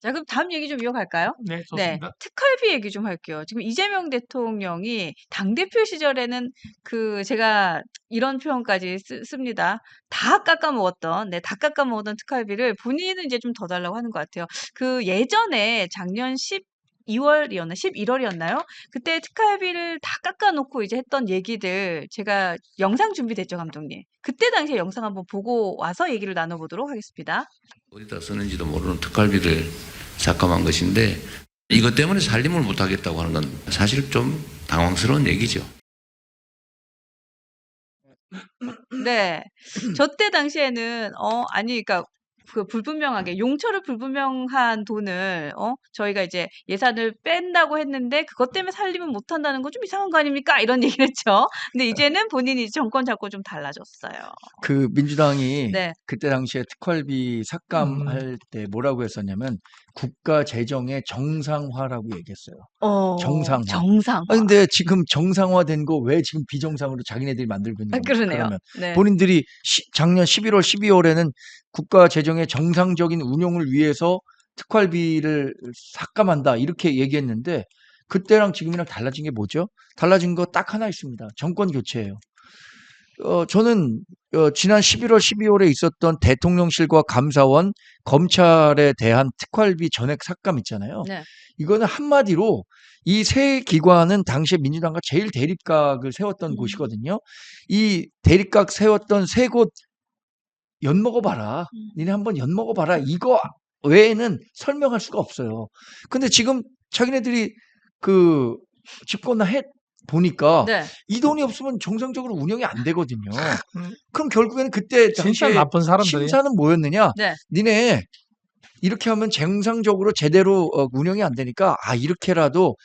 자, 그럼 다음 얘기 좀 이어갈까요? 네, 네, 좋습니다. 특활비 얘기 좀 할게요. 지금 이재명 대통령이 당대표 시절에는 그 제가 이런 표현까지 쓰, 습니다. 다 깎아 먹었던, 네, 다 깎아 먹었던 특활비를 본인은 이제 좀 더 달라고 하는 것 같아요. 그 예전에 작년 12월이었나, 11월이었나요? 그때 특활비를 다 깎아놓고 이제 했던 얘기들 제가 영상 준비됐죠, 감독님. 그때 당시에 영상 한번 보고 와서 얘기를 나눠보도록 하겠습니다. 어디다 쓰는지도 모르는 특활비를 삭감한 것인데 이것 때문에 살림을 못하겠다고 하는 건 사실 좀 당황스러운 얘기죠. 네. 저 때 당시에는 어 아니 그러니까 그 불분명하게 용처를 불분명한 돈을 어 저희가 이제 예산을 뺀다고 했는데 그것 때문에 살림을 못 한다는 건좀 이상한 거 아닙니까? 이런 얘기를 했죠. 근데 이제는 본인이 정권 잡고 좀 달라졌어요. 그 민주당이 네. 그때 당시에 특활비 삭감할 때 뭐라고 했었냐면 국가 재정의 정상화라고 얘기했어요. 어. 정상화. 정상화. 아 근데 지금 정상화된 거 왜 지금 비정상으로 자기네들이 만들고 있는 아, 겁니까? 그러네요. 그러면 네. 본인들이 시- 작년 11월, 12월에는 국가 재정의 정상적인 운용을 위해서 특활비를 삭감한다 이렇게 얘기했는데 그때랑 지금이랑 달라진 게 뭐죠? 달라진 거 딱 하나 있습니다. 정권 교체예요. 어, 저는 어, 지난 11월, 12월에 있었던 대통령실과 감사원, 검찰에 대한 특활비 전액 삭감 있잖아요. 네. 이거는 한마디로 이 세 기관은 당시에 민주당과 제일 대립각을 세웠던 음. 곳이거든요. 이 대립각 세웠던 세 곳 엿먹어봐라. 음. 니네 한번 엿먹어봐라. 이거 외에는 설명할 수가 없어요. 근데 지금 자기네들이 그 집권해 보니까 네. 이 돈이 없으면 정상적으로 운영이 안 되거든요. 음. 그럼 결국에는 그때 진짜 당시에 나쁜 사람들이. 심사는 뭐였느냐? 네. 니네 이렇게 하면 정상적으로 제대로 어, 운영이 안 되니까 아 이렇게라도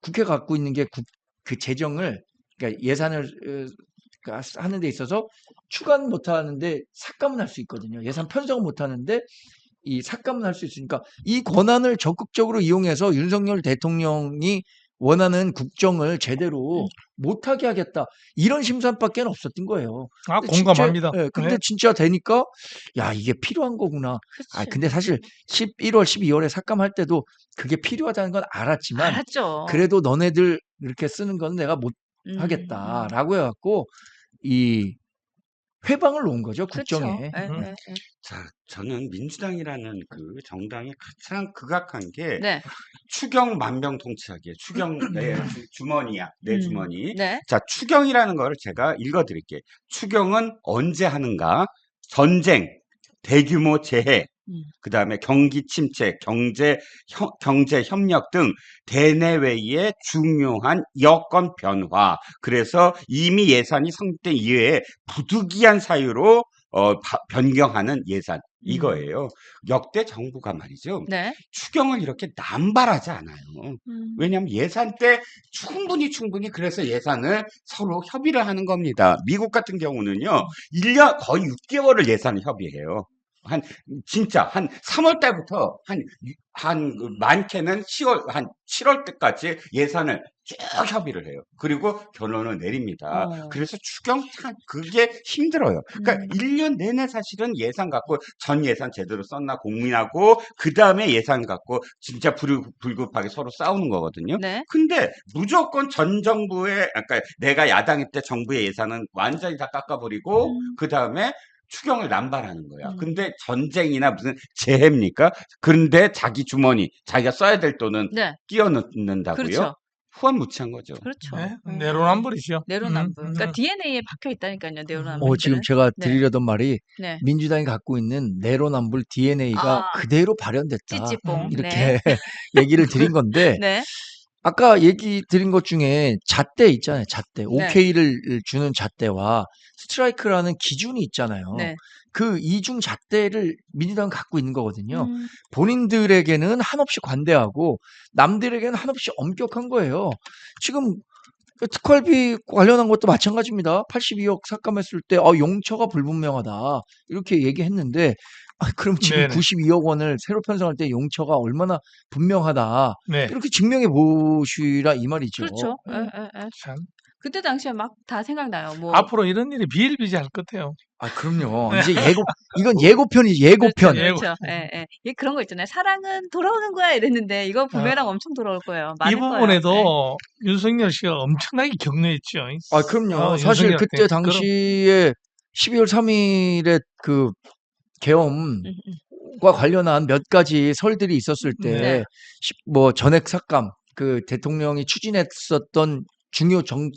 국회 가 갖고 있는 게 그 재정을 그러니까 예산을 어, 그 하는 데 있어서 추가는 못 하는데 삭감은 할 수 있거든요. 예산 편성은 못 하는데 이 삭감은 할 수 있으니까 이 권한을 적극적으로 이용해서 윤석열 대통령이 원하는 국정을 제대로 음. 못하게 하겠다 이런 심산밖에 없었던 거예요. 아, 근데 진짜- 공감합니다. 예, 근데 네. 진짜 되니까 야 이게 필요한 거구나. 아 그치. 근데 사실 11월, 12월에 삭감할 때도 그게 필요하다는 건 알았지만 알았죠. 그래도 너네들 이렇게 쓰는 건 내가 못 음, 음. 하겠다라고 해갖고 이 회방을 놓은 거죠 그쵸. 국정에. 예, 음. 예, 예. 자, 저는 민주당이라는 그 정당이 가장 극악한 게 네. 추경 만병통치하기에 추경 내 주, 주머니야 내 음. 주머니. 네. 자, 추경이라는 거를 제가 읽어드릴게요. 추경은 언제 하는가? 전쟁, 대규모 재해, 음. 그 다음에 경기 침체, 경제, 혀- 경제 협력 등 대내외의 중요한 여건 변화. 그래서 이미 예산이 성립된 이외에 부득이한 사유로 어, 바- 변경하는 예산. 이거예요. 역대 정부가 말이죠. 네. 추경을 이렇게 남발하지 않아요. 음. 왜냐하면 예산 때 충분히 충분히 그래서 예산을 서로 협의를 하는 겁니다. 미국 같은 경우는요, 1년 거의 6개월을 예산을 협의해요. 한 진짜 한 3월 달부터 한 한 많게는 10월 한 7월 때까지 예산을 쭉 협의를 해요. 그리고 결론을 내립니다. 어. 그래서 추경 참 그게 힘들어요. 그러니까 음. 1년 내내 사실은 예산 갖고 전 예산 제대로 썼나 고민하고 그 다음에 예산 갖고 진짜 불, 불급하게 서로 싸우는 거거든요. 네. 근데 무조건 전 정부의 아까 내가 야당일 때 정부의 예산은 완전히 다 깎아버리고 음. 그 다음에 추경을 남발하는 거야. 음. 근데 전쟁이나 무슨 재해입니까? 그런데 자기 주머니 자기가 써야 될 돈은 네. 끼워 넣는다고요? 그렇죠. 후한 무치한 거죠. 그렇죠. 네, 음. 내로남불이죠. 내로남불. 음, 그러니까 음. DNA에 박혀 있다니까요. 내로남불. 어 지금 제가 네. 드리려던 말이 네. 민주당이 갖고 있는 내로남불 DNA가 아. 그대로 발현됐다. 찌찌뽕. 이렇게 네. 얘기를 드린 건데 네. 아까 얘기 드린 것 중에 잣대 있잖아요. 잣대. 네. OK를 주는 잣대와 스트라이크라는 기준이 있잖아요. 네. 그 이중 잣대를 민주당은 갖고 있는 거거든요. 음. 본인들에게는 한없이 관대하고 남들에게는 한없이 엄격한 거예요. 지금 그 특활비 관련한 것도 마찬가지입니다. 82억 삭감했을 때 어, 용처가 불분명하다 이렇게 얘기했는데 아, 그럼 지금 네네. 92억 원을 새로 편성할 때 용처가 얼마나 분명하다 네. 이렇게 증명해 보시라 이 말이죠. 그렇죠. 예, 음. 예, 예. 참. 그때 당시에 막 다 생각나요. 뭐 앞으로 이런 일이 비일비재할 것 같아요. 아 그럼요. 이제 예고 이건 예고편이지 예고편. 그렇죠. 그렇죠. 예, 예. 이 그런 거 있잖아요. 사랑은 돌아오는 거야 이랬는데 이거 부메랑 엄청 돌아올 거예요. 이 많을 거예요. 네. 부분에도 윤석열 씨가 엄청나게 격려했죠. 아 그럼요. 어, 사실 윤석열 그때 때. 당시에 12월 3일에 그 계엄 음, 음. 과 관련한 몇 가지 설들이 있었을 때, 네. 시- 뭐 전액 삭감, 그 대통령이 추진했었던 중요 정,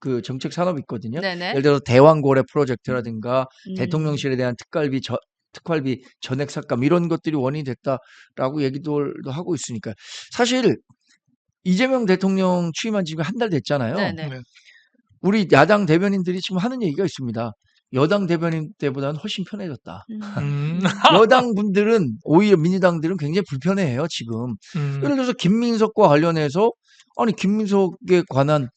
그 정책 산업이 있거든요. 네네. 예를 들어서 대왕고래 프로젝트라든가 음. 대통령실에 대한 특갈비, 저, 특활비 전액 삭감 이런 것들이 원인이 됐다라고 얘기도 하고 있으니까 사실 이재명 대통령 취임한 지금 한 달 됐잖아요. 네네. 네. 우리 야당 대변인들이 지금 하는 얘기가 있습니다. 여당 대변인 때보다는 훨씬 편해졌다. 음. 음, 여당 분들은 오히려 민주당들은 굉장히 불편해해요 지금. 음, 예를 들어서 김민석과 관련해서 아니 김민석에 관한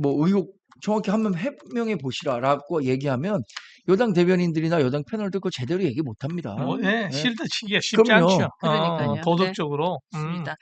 뭐 의혹 정확히 한번 해명해 보시라라고 얘기하면 여당 대변인들이나 여당 패널들 그거 제대로 얘기 못 합니다. 뭐, 예, 네. 실드 치기가 쉽지 그럼요. 않죠. 그러니까요. 어, 네. 도덕적으로. 음. 맞습니다.